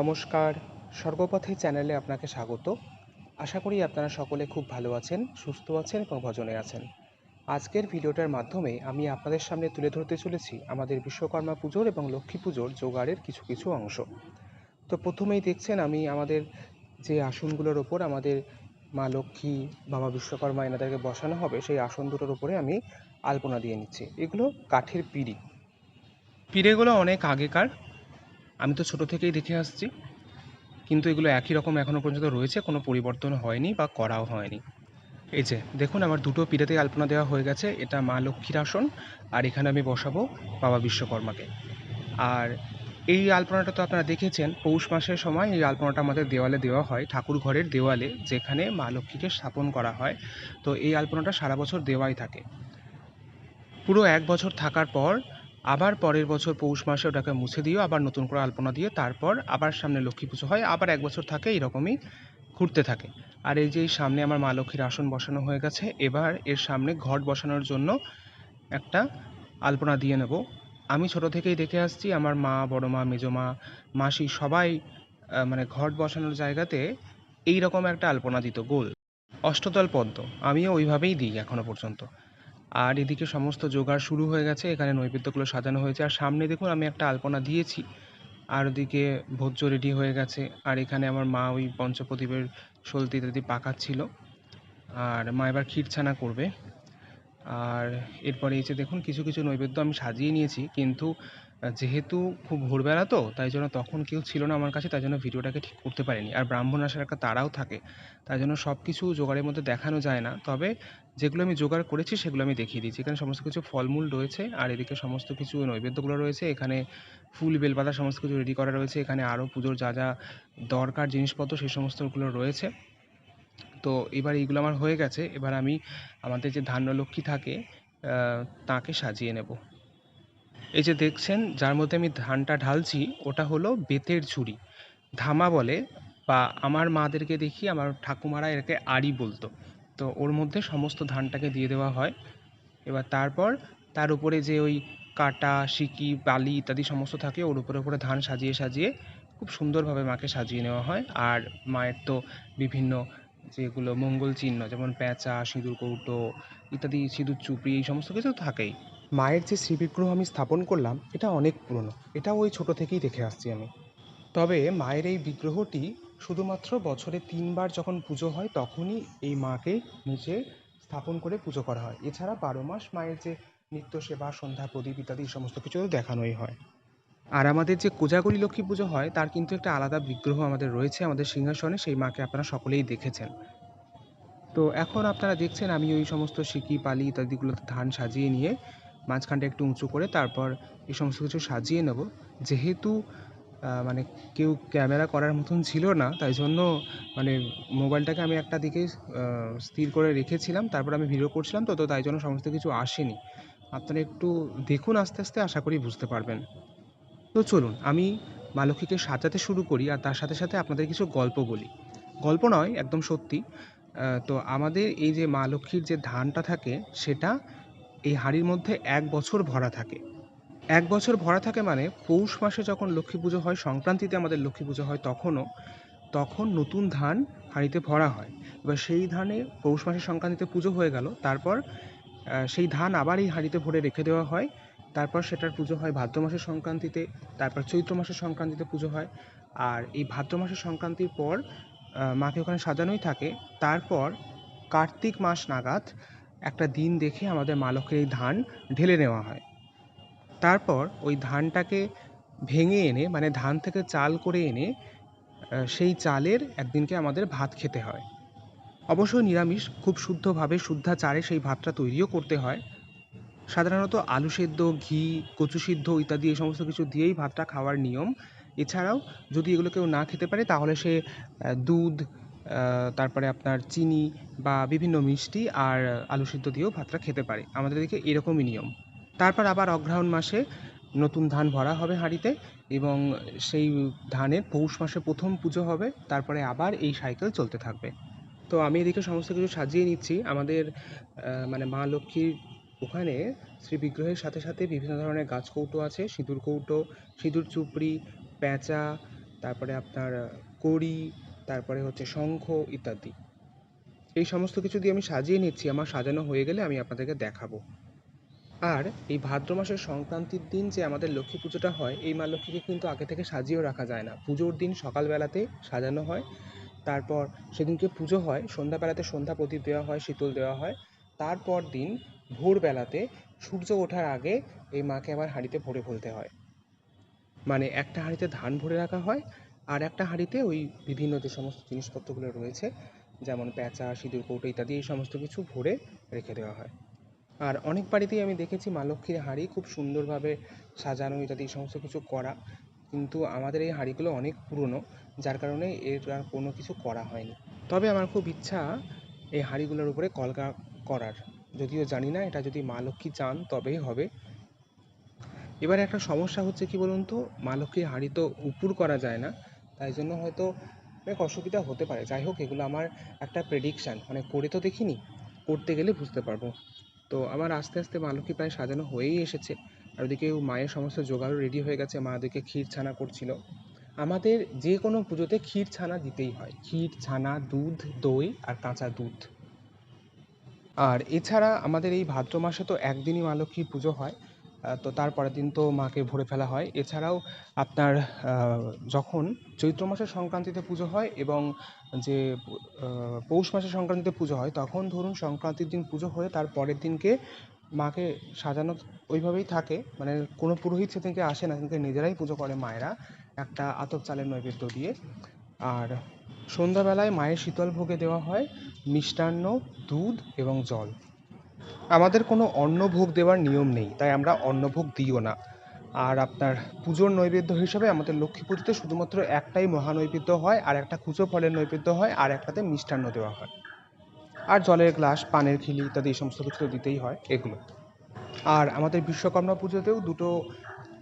নমস্কার। স্বর্গপথে চ্যানেলে আপনাকে স্বাগত। আশা করি আপনারা সকলে খুব ভালো আছেন, সুস্থ আছেন এবং ভজনে আছেন। আজকের ভিডিওটার মাধ্যমে আমি আপনাদের সামনে তুলে ধরতে চলেছি আমাদের বিশ্বকর্মা পুজোর এবং লক্ষ্মী পুজোর জোগাড়ের কিছু কিছু অংশ। তো প্রথমেই দেখছেন আমি আমাদের যে আসনগুলোর ওপর আমাদের মা লক্ষ্মী, বাবা বিশ্বকর্মা এনাদেরকে বসানো হবে, সেই আসন দুটোর উপরে আমি আলপনা দিয়ে নিচ্ছি। এগুলো কাঠের পিড়ি। পিঁড়েগুলো অনেক আগেকার আমি তো ছোট থেকেই দেখে আসছি। কিন্তু এগুলো একই রকম এখনও পর্যন্ত রয়েছে, কোনো পরিবর্তন হয়নি বা করাও হয়নি। এই যে, দেখুন আমার দুটো পিড়েতেই আলপনা দেওয়া হয়ে গেছে, এটা মা লক্ষ্মীর আসন আর এখানে আমি বসাবো বাবা বিশ্বকর্মাকে। আর এই আলপনাটা তো আপনারা দেখেছেন, পৌষ মাসের সময় এই আলপনাটা আমাদের দেওয়ালে দেওয়া হয়, ঠাকুর ঘরের দেওয়ালে, যেখানে মা লক্ষ্মীকে স্থাপন করা হয়। তো এই আলপনাটা সারা বছর দেওয়াই থাকে। পুরো এক বছর থাকার পর আবার পরের বছর পৌষ মাসে ওটাকে মুছে দিয়েও আবার নতুন করে আলপনা দিয়ে তারপর আবার সামনে লক্ষ্মী পুজো হয়, আবার এক বছর থাকে এরকমই ঘুরতে থাকে। আর এই যে সামনে আমার মা লক্ষ্মীর আসন বসানো হয়ে গেছে, এবার এর সামনে ঘট বসানোর জন্য একটা আলপনা দিয়ে নেব। আমি ছোট থেকেই দেখে আসছি, আমার মা, বড় মা, মেজো মা, মাসি সবাই মানে ঘট বসানোর জায়গাতে এই রকম একটা আলপনা দিত, গোল। অষ্টদল পদ্ম, আমিও ওইভাবেই দিই এখনও পর্যন্ত। আর এদিকে সমস্ত জোগাড় শুরু হয়ে গেছে, এখানে নৈবেদ্যগুলো সাজানো হয়েছে। আর সামনে দেখুন, আমি একটা আলপনা দিয়েছি। আর ওদিকে ভোজ্য রেডি হয়ে গেছে। আর এখানে আমার মা ওই পঞ্চপ্রদীপের সলতি ইত্যাদি পাকাচ্ছিল। আর মা এবার ক্ষীরছানা করবে। আর এরপরে এই যে দেখুন, কিছু কিছু নৈবেদ্য আমি সাজিয়ে নিয়েছি। কিন্তু যেহেতু খুব ভোরবেলা তো, তাই জন্য তখন কেউ ছিল না আমার কাছে, তাই জন্য ভিডিওটাকে ঠিক করতে পারিনি। আর ব্রাহ্মণ আসার একটা তাড়াও থাকে, তাই জন্য সব কিছু জোগাড়ের মধ্যে দেখানো যায় না। তবে যেগুলো আমি জোগাড় করেছি, সেগুলো আমি দেখিয়ে দিচ্ছি এখানে সমস্ত কিছু ফলমূল রয়েছে, আর এদিকে সমস্ত কিছু নৈবেদ্যগুলো রয়েছে। এখানে ফুল বেলপাতা সমস্ত কিছু রেডি করা রয়েছে। এখানে আরও পুজোর যা যা দরকার জিনিসপত্র, সেই সমস্তগুলো রয়েছে। তো এবার এইগুলো আমার হয়ে গেছে। এবার আমি আমাদের যে ধান্যলক্ষ্মী থাকে তাকে সাজিয়ে নেব। এই যে দেখছেন, যার মধ্যে আমি ধানটা ঢালছি, ওটা হলো বেতের ঝুড়ি। ধামা বলে, বা আমার মাদেরকে দেখি, আমার ঠাকুমারা এটাকে আড়ি বলতো। তো ওর মধ্যে সমস্ত ধানটাকে দিয়ে দেওয়া হয়। এবার তারপর তার উপরে যে ওই কাটা, সিকি, বালি ইত্যাদি সমস্ত থাকে, ওর উপরে উপরে ধান সাজিয়ে সাজিয়ে খুব সুন্দরভাবে মাকে সাজিয়ে নেওয়া হয়। আর মায়ের তো বিভিন্ন যেগুলো মঙ্গল চিহ্ন, যেমন প্যাঁচা, সিঁদুর, কৌটো ইত্যাদি, সিঁদুর, চুপড়ি, এই সমস্ত কিছু থাকেই। মায়ের যে শ্রীবিগ্রহ আমি স্থাপন করলাম, এটা অনেক পুরনো। এটা ওই ছোট থেকেই দেখে আসছি আমি। তবে মায়ের এই বিগ্রহটি শুধুমাত্র বছরে তিনবার যখন পুজো হয়, তখনই এই মাকে নিচে স্থাপন করে পুজো করা হয়। এছাড়া বারো মাস মায়ের যে নিত্য সেবা, সন্ধ্যা, প্রদীপ ইত্যাদি সমস্ত কিছু দেখানোই হয়। আর আমাদের যে কোজাগরী লক্ষ্মী পুজো হয়, তার কিন্তু একটা আলাদা বিগ্রহ আমাদের রয়েছে, আমাদের সিংহাসনে। সেই মাকে আপনারা সকলেই দেখেছেন। তো এখন আপনারা দেখছেন, আমি ওই সমস্ত সিকি, পালি ইত্যাদিগুলোতে ধান সাজিয়ে নিয়ে মাঝখানটা একটু উঁচু করে তারপর এই সমস্ত কিছু সাজিয়ে নেব। যেহেতু মানে কেউ ক্যামেরা করার মতন ছিল না, তাই জন্য মানে মোবাইলটাকে আমি একটা দিকে স্থির করে রেখেছিলাম, তারপর আমি ভিডিও করছিলাম তো তো তাই জন্য সমস্ত কিছু আসেনি। আপনারা একটু দেখুন আস্তে আস্তে, আশা করি বুঝতে পারবেন। তো চলুন, আমি মা লক্ষ্মীকে সাজাতে শুরু করি আর তার সাথে সাথে আপনাদের কিছু গল্প বলি। গল্প নয়, একদম সত্যি। তো আমাদের এই যে মা লক্ষ্মীর যে ধানটা থাকে, সেটা এই হাঁড়ির মধ্যে এক বছর ভরা থাকে। এক বছর ভরা থাকে মানে পৌষ মাসে যখন লক্ষ্মী পুজো হয়, সংক্রান্তিতে আমাদের লক্ষ্মী পুজো হয় তখনও, তখন নতুন ধান হাঁড়িতে ভরা হয়। এবার সেই ধানে পৌষ মাসের সংক্রান্তিতে পুজো হয়ে গেল, তারপর সেই ধান আবার এই হাঁড়িতে ভরে রেখে দেওয়া হয়। তারপর সেটার পুজো হয় ভাদ্র মাসের সংক্রান্তিতে, তারপর চৈত্র মাসের সংক্রান্তিতে পুজো হয়। আর এই ভাদ্র মাসের সংক্রান্তির পর মাকে ওখানে সাজানোই থাকে। তারপর কার্তিক মাস নাগাদ একটা দিন দেখে আমাদের মা লক্ষ্মীর এই ধান ঢেলে নেওয়া হয়। তারপর ওই ধানটাকে ভেঙে এনে মানে ধান থেকে চাল করে এনে সেই চালের একদিনকে আমাদের ভাত খেতে হয়। অবশ্যই নিরামিষ, খুব শুদ্ধভাবে শুদ্ধাচারে সেই ভাতটা তৈরিও করতে হয়। সাধারণত আলু সেদ্ধ, ঘি, কচু সিদ্ধ ইত্যাদি এই সমস্ত কিছু দিয়েই ভাতটা খাওয়ার নিয়ম। এছাড়াও যদি এগুলো কেউ না খেতে পারে, তাহলে সে দুধ তারপরে আপনার চিনি বা বিভিন্ন মিষ্টি আর আলু সিদ্ধ দিয়েও ভাতটা খেতে পারে। আমাদের এদিকে এরকমই নিয়ম। তারপর আবার অগ্রহায়ণ মাসে নতুন ধান ভরা হবে হাঁড়িতে এবং সেই ধানের পৌষ মাসে প্রথম পুজো হবে, তারপরে আবার এই সাইকেল চলতে থাকবে। তো আমি এদিকে সমস্ত কিছু সাজিয়ে নিচ্ছি। আমাদের মানে মা লক্ষ্মীর ওখানে শ্রী বিগ্রহের সাথে সাথে বিভিন্ন ধরনের গাছ কৌটো আছে, সিঁদুর কৌটো, সিঁদুর চুপড়ি প্যাঁচা তারপরে আপনার কড়ি, তারপরে হচ্ছে শঙ্খ ইত্যাদি। এই সমস্ত কিছু দিয়ে আমি সাজিয়ে নিচ্ছি। আমার সাজানো হয়ে গেলে আমি আপনাদেরকে দেখাবো। আর এই ভাদ্র মাসের সংক্রান্তির দিন যে আমাদের লক্ষ্মী পুজোটা হয়, এই মা লক্ষ্মীকে কিন্তু আগে থেকে সাজিয়েও রাখা যায় না। পুজোর দিন সকালবেলাতে সাজানো হয়, তারপর সেদিনকে পুজো হয়, সন্ধ্যাবেলাতে সন্ধ্যা প্রদীপ দেওয়া হয়, শীতল দেওয়া হয়। তারপর দিন ভোরবেলাতে সূর্য ওঠার আগে এই মাকে আবার হাঁড়িতে ভরে ফেলতে হয়। মানে একটা হাঁড়িতে ধান ভরে রাখা হয় আর একটা হাঁড়িতে ওই বিভিন্ন যে সমস্ত জিনিসপত্রগুলো রয়েছে, যেমন প্যাঁচা সিঁদুর, কৌটো ইত্যাদি, এই সমস্ত কিছু ভরে রেখে দেওয়া হয়। আর অনেক বাড়িতেই আমি দেখেছি মা লক্ষ্মীর হাঁড়ি খুব সুন্দরভাবে সাজানো ইত্যাদি সমস্ত কিছু করা। কিন্তু আমাদের এই হাঁড়িগুলো অনেক পুরনো, যার কারণে এর আর কোনো কিছু করা হয়নি। তবে আমার খুব ইচ্ছা এই হাঁড়িগুলোর উপরে কলকা করার। যদিও জানি না, এটা যদি মা লক্ষ্মী চান, তবেই হবে। এবারে একটা সমস্যা হচ্ছে কি বলুন তো, মা লক্ষ্মীর হাঁড়ি তো উপুর করা যায় না, তাই জন্য হয়তো অনেক অসুবিধা হতে পারে। যাই হোক, এগুলো আমার একটা প্রেডিকশান মানে করে তো দেখিনি, করতে গেলে বুঝতে পারব। তো আমার আস্তে আস্তে মা লক্ষ্মী প্রায় সাজানো হয়েই এসেছে। আর ওদিকে মায়ের সমস্ত জোগাড়ও রেডি হয়ে গেছে। মা ওদিকে ক্ষীর ছানা করছিল। আমাদের যে কোনো পুজোতে ক্ষীর ছানা দিতেই হয়। ক্ষীর, ছানা, দুধ, দই আর কাঁচা দুধ। আর এছাড়া আমাদের এই ভাদ্র মাসে তো একদিনই মা লক্ষ্মীর পুজো হয়। তো তারপরের দিন তো মাকে ভরে ফেলা হয়। এছাড়াও আপনার যখন চৈত্র মাসের সংক্রান্তিতে পুজো হয় এবং যে পৌষ মাসের সংক্রান্তিতে পুজো হয়, তখন ধরুন সংক্রান্তির দিন পুজো হয়ে তার পরের দিনকে মাকে সাজানো ওইভাবেই থাকে। মানে কোনো পুরোহিত সেদিনকে আসে না, সেদিনকে নিজেরাই পুজো করে মায়েরা। একটা আতপ চালের নৈবেদ্য দিয়ে। আর সন্ধ্যাবেলায় মায়ের শীতল ভোগে দেওয়া হয় মিষ্টান্ন, দুধ এবং জল। আমাদের কোনো অন্নভোগ দেওয়ার নিয়ম নেই, তাই আমরা অন্নভোগ দিইও না। আর আপনার পুজোর নৈবেদ্য হিসাবে আমাদের লক্ষ্মী পুজোতে শুধুমাত্র একটাই মহানৈবেদ্য হয়, আর একটা কুচো ফলের নৈবেদ্য হয়, আর একটাতে মিষ্টান্ন দেওয়া হয়। আর জলের গ্লাস, পানের খিলি ইত্যাদি এই সমস্ত কিছু তো দিতেই হয় এগুলো। আর আমাদের বিশ্বকর্মা পুজোতেও দুটো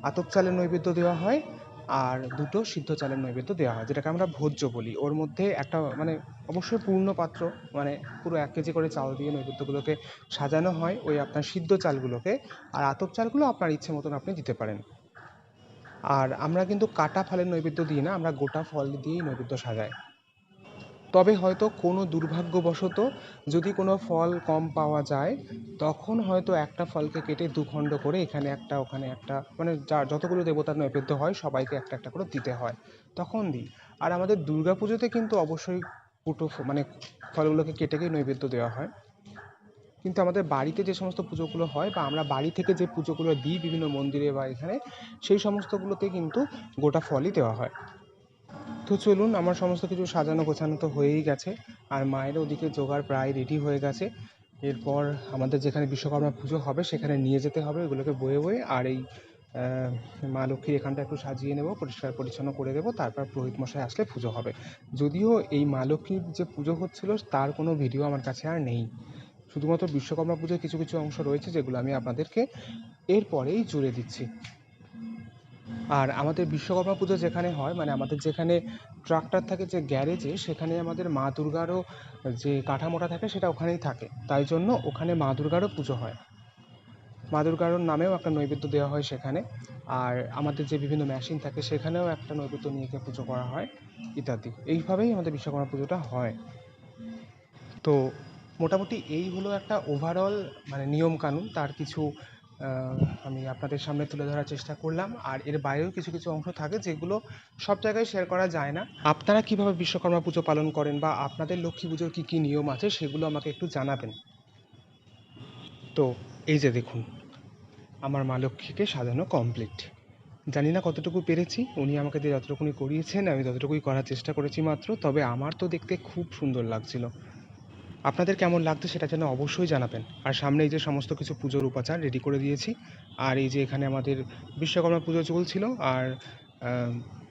আতপ চালের নৈবেদ্য দেওয়া হয় আর দুটো সিদ্ধ চালের নৈবেদ্য দেওয়া হয়, যেটাকে আমরা ভোজ্য বলি। ওর মধ্যে একটা মানে অবশ্যই পূর্ণ পাত্র মানে পুরো এক কেজি করে চাল দিয়ে নৈবেদ্যগুলোকে সাজানো হয় ওই আপনার সিদ্ধ চালগুলোকে, আর আতপ চালগুলো আপনার ইচ্ছে মতন আপনি দিতে পারেন। আর আমরা কিন্তু কাটা ফলের নৈবেদ্য দিই না, আমরা গোটা ফল দিয়েই নৈবেদ্য সাজাই। তবে হয়তো কোনো দুর্ভাগ্যবশত যদি কোনো ফল কম পাওয়া যায়, তখন হয়তো একটা ফলকে কেটে দুখণ্ড করে এখানে একটা, ওখানে একটা মানে যা যতগুলো দেবতার নৈবেদ্য হয় সবাইকে একটা একটা করে দিতে হয়। তখন দিই। আর আমাদের দুর্গা পুজোতে কিন্তু অবশ্যই কুটো মানে ফলগুলোকে কেটে কেটে নৈবেদ্য দেওয়া হয়। কিন্তু আমাদের বাড়িতে যে সমস্ত পুজোগুলো হয় বা আমরা বাড়ি থেকে যে পুজোগুলো দিই বিভিন্ন মন্দিরে বা এখানে, সেই সমস্তগুলোতে কিন্তু গোটা ফলই দেওয়া হয়। তো চলুন, আমার সমস্ত কিছু সাজানো গোছানো তো হয়েই গেছে। আর মায়ের ওদিকে জোগাড় প্রায় রেডি হয়ে গেছে। এরপর আমাদের যেখানে বিশ্বকর্মা পুজো হবে, সেখানে নিয়ে যেতে হবে ওগুলোকে বয়ে বয়ে। আর এই মা লক্ষ্মীর এখানটা একটু সাজিয়ে নেব, পরিষ্কার পরিচ্ছন্ন করে দেবো, তারপর পুরোহিত মশাই আসলে পুজো হবে। যদিও এই মা লক্ষ্মীর যে পুজো হচ্ছিল, তার কোনো ভিডিও আমার কাছে আর নেই। শুধুমাত্র বিশ্বকর্মা পুজোর কিছু কিছু অংশ রয়েছে, যেগুলো আমি আপনাদেরকে এরপরেই জুড়ে দিচ্ছি। আর আমাদের বিশ্বকর্মা পুজো যেখানে হয় মানে আমাদের যেখানে ট্রাক্টর থাকে যে গ্যারেজে, সেখানে আমাদের মা দুর্গারও যে কাঠামোটা থাকে সেটা ওখানেই থাকে। তাই জন্য ওখানে মা দুর্গারও পুজো হয়। মা দুর্গার নামেও একটা নৈবেদ্য দেওয়া হয় সেখানে। আর আমাদের যে বিভিন্ন মেশিন থাকে সেখানেও একটা নৈবেদ্য নিয়ে গিয়ে পুজো করা হয়, ইত্যাদি। এইভাবেই আমাদের বিশ্বকর্মা পুজোটা হয়। তো মোটামুটি এই হলো একটা ওভারঅল মানে নিয়মকানুন। তার কিছু আমি আপনাদের সামনে তুলে ধরার চেষ্টা করলাম। আর এর বাইরেও কিছু কিছু অংশ থাকে যেগুলো সব জায়গায় শেয়ার করা যায় না। আপনারা কীভাবে বিশ্বকর্মা পুজো পালন করেন বা আপনাদের লক্ষ্মী পুজোর কী কী নিয়ম আছে সেগুলো আমাকে একটু জানাবেন। তো, এই যে দেখুন, আমার মা লক্ষ্মীকে সাজানো কমপ্লিট জানি না কতটুকু পেরেছি, উনি আমাকে দিয়ে যতটুকুনি করিয়েছেন, আমি ততটুকুই করার চেষ্টা করেছি মাত্র, তবে আমার তো দেখতে খুব সুন্দর লাগছিল। আপনাদের কেমন লাগতো সেটা যেন অবশ্যই জানাবেন। আর সামনে এই যে সমস্ত কিছু পুজোর উপাচার রেডি করে দিয়েছি আর এই যে এখানে আমাদের বিশ্বকর্মা পুজো চলছিল আর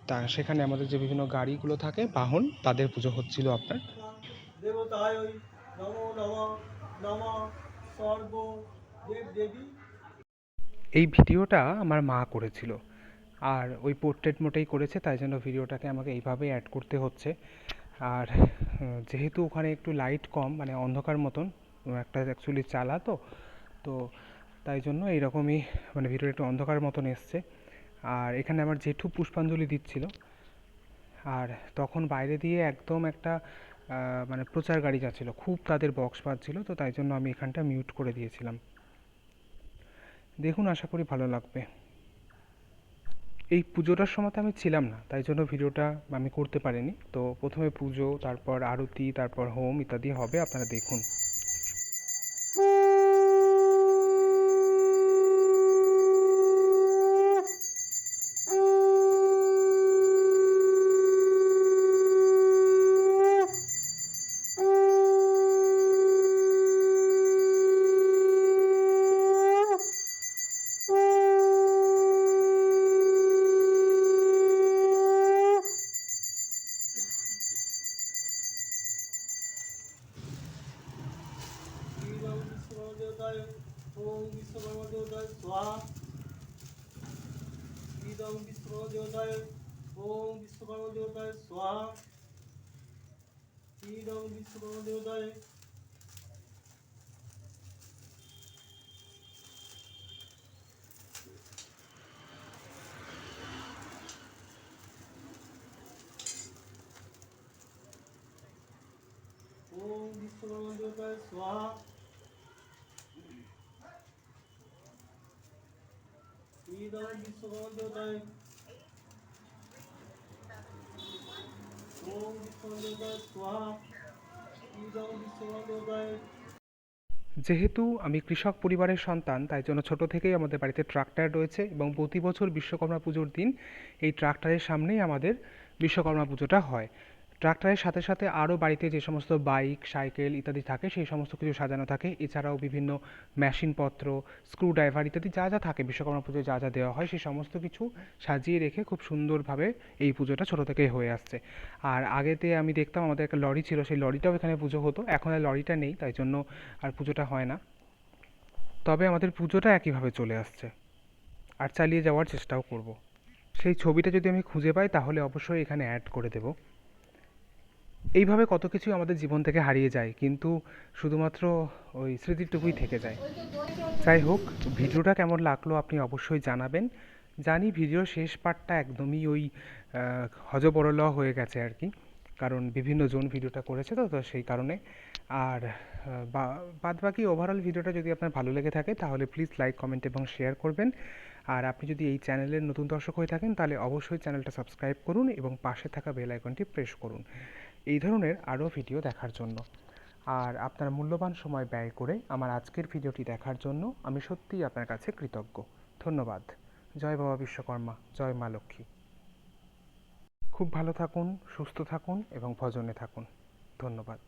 তা সেখানে আমাদের যে বিভিন্ন গাড়িগুলো থাকে বাহন তাদের পুজো হচ্ছিল আপনার। এই ভিডিওটা আমার মা করেছিল আর ওই পোর্ট্রেট মোটেই করেছে তাই জন্য ভিডিওটাকে আমাকে এইভাবেই অ্যাড করতে হচ্ছে। আর যেহেতু ওখানে একটু লাইট কম মানে অন্ধকার মতন একটা অ্যাকচুয়ালি চালা তো তো তাই জন্য এইরকমই মানে ভিডিওটা একটু অন্ধকার মতন এসছে। আর এখানে আমার জেঠু পুষ্পাঞ্জলি দিচ্ছিল। আর তখন বাইরে দিয়ে একদম একটা মানে প্রচার গাড়ি যাচ্ছিল। খুব তাদের বক্স বাজছিল, তো তাই জন্য আমি এখানটা মিউট করে দিয়েছিলাম। দেখুন, আশা করি ভালো লাগবে। এই পুজোটার সময় তো আমি ছিলাম না, তাই জন্য ভিডিওটা আমি করতে পারিনি। তো প্রথমে পুজো, তারপর আরতি, তারপর হোম ইত্যাদি হবে, আপনারা দেখুন। Om Vishwanandaya Swaha Om Vishwanandaya Swaha যেহেতু আমি কৃষক পরিবারের সন্তান, তাই জন্য ছোট থেকেই আমাদের বাড়িতে ট্রাক্টর রয়েছে এবং প্রতি বছর বিশ্বকর্মা পুজোর দিন এই ট্রাক্টরের সামনেই আমাদের বিশ্বকর্মা পুজোটা হয়। ট্রাক্টরের সাথে সাথে আরও বাড়িতে যে সমস্ত বাইক, সাইকেল ইত্যাদি থাকে, সেই সমস্ত কিছু সাজানো থাকে। এছাড়াও বিভিন্ন মেশিনপত্র, স্ক্রুড্রাইভার ইত্যাদি যা যা থাকে, বিশ্বকর্মা পুজোয় যা যা দেওয়া হয়, সেই সমস্ত কিছু সাজিয়ে রেখে খুব সুন্দরভাবে এই পুজোটা ছোটো থেকেই হয়ে আসছে। আর আগেতে আমি দেখতাম, আমাদের একটা লরি ছিল, সেই লরিটাও এখানে পুজো হতো। এখন আর লরিটা নেই, তাই জন্য আর পুজোটা হয় না। তবে আমাদের পুজোটা একইভাবে চলে আসছে। আর চালিয়ে যাওয়ার চেষ্টাও করব। সেই ছবিটা যদি আমি খুঁজে পাই, তাহলে অবশ্যই এখানে অ্যাড করে দেব। এইভাবে কত কিছু আমাদের জীবন থেকে হারিয়ে যায়, কিন্তু শুধুমাত্র ওই স্মৃতিটুকুই থেকে যায়। যাই হোক, ভিডিওটা কেমন লাগল আপনি অবশ্যই জানাবেন। জানি ভিডিওর শেষ পার্টটা একদমই ওই হজবরল হয়ে গেছে আর কি, কারণ বিভিন্ন জন ভিডিওটা করেছে তো তো সেই কারণে। আর বাদ বাকি ওভারঅল ভিডিওটা যদি আপনার ভালো লেগে থাকে, তাহলে প্লিজ লাইক কমেন্ট এবং শেয়ার করবেন। আর আপনি যদি এই চ্যানেলের নতুন দর্শক হয়ে থাকেন, তাহলে অবশ্যই চ্যানেলটা সাবস্ক্রাইব করুন এবং পাশে থাকা বেল আইকনটি প্রেস করুন। এই ধরনের আরও ভিডিও দেখার জন্য। আর আপনার মূল্যবান সময় ব্যয় করে আমার আজকের ভিডিওটি দেখার জন্য আমি সত্যিই আপনার কাছে কৃতজ্ঞ। ধন্যবাদ। জয় বাবা বিশ্বকর্মা, জয় মা লক্ষ্মী। খুব ভালো থাকুন, সুস্থ থাকুন এবং ভজনে থাকুন। ধন্যবাদ।